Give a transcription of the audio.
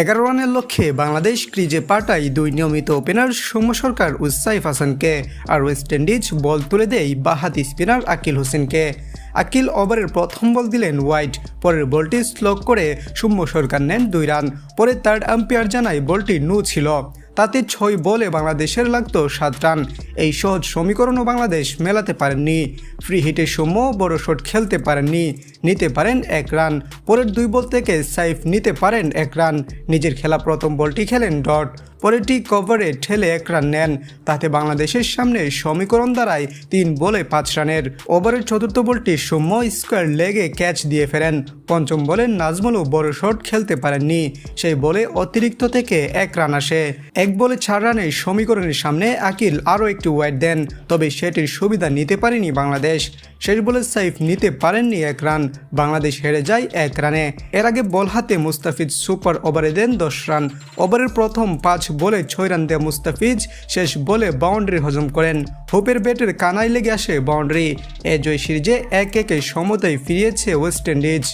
এগারো রানের লক্ষ্যে বাংলাদেশ ক্রিজে পাঠায় দুই নিয়মিত ওপেনার সৌম্য সরকার ও সাইফ হাসানকে, আর ওয়েস্ট ইন্ডিজ বল তুলে দেয় বাহাতি স্পিনার আকিল হোসেনকে। আকিল ওভারের প্রথম বল দিলেন হোয়াইট, পরের বলটি স্লোক করে সৌম্য সরকার নেন দুই রান। পরে থার্ড আম্পায়ার জানায় বলটি নো ছিল। তাতে ছয় বলে বাংলাদেশের লাগত সাত রান। এই সহজ সমীকরণও বাংলাদেশ মেলাতে পারেননি। ফ্রি হিটের সময় বড় শট খেলতে পারেননি, নিতে পারেন এক রান। পরের দুই বল থেকে সাইফ নিতে পারেন এক রান। নিজের খেলা প্রথম বলটি খেলেন ডট। পরেরটি কভারে ঠেলে এক রান নেন। তাতে বাংলাদেশের সামনে সমীকরণ দাঁড়ায় তিন বলে পাঁচ রানের। ওভারের চতুর্থ বলটি সৌম্য স্কোয়ার লেগে ক্যাচ দিয়ে ফেরেন। পঞ্চম বলে নাজমুলও বড় শট খেলতে পারেননি। সেই বলে অতিরিক্ত থেকে এক রান আসে। এক বলে চার রানে সমীকরণের সামনে আকিল আরও একটি ওয়াইড দেন, তবে সেটির সুবিধা নিতে পারেনি বাংলাদেশ। শেষ বলে সাইফ নিতে পারেননি এক রান। বাংলাদেশ হেরে যায় এক রানে। এর আগে বল হাতে মুস্তাফিজ সুপার ওভারে দেন দশ রান। ওভারের প্রথম পাঁচ বলে ছয় রান দেয় মুস্তাফিজ, শেষ বলে বাউন্ডারি হজম করেন। হোপের ব্যাটের কানায় লেগে আসে বাউন্ডারি। এ জয় সিরিজে এক একে সমতায় ফিরিয়েছে ওয়েস্ট ইন্ডিজ।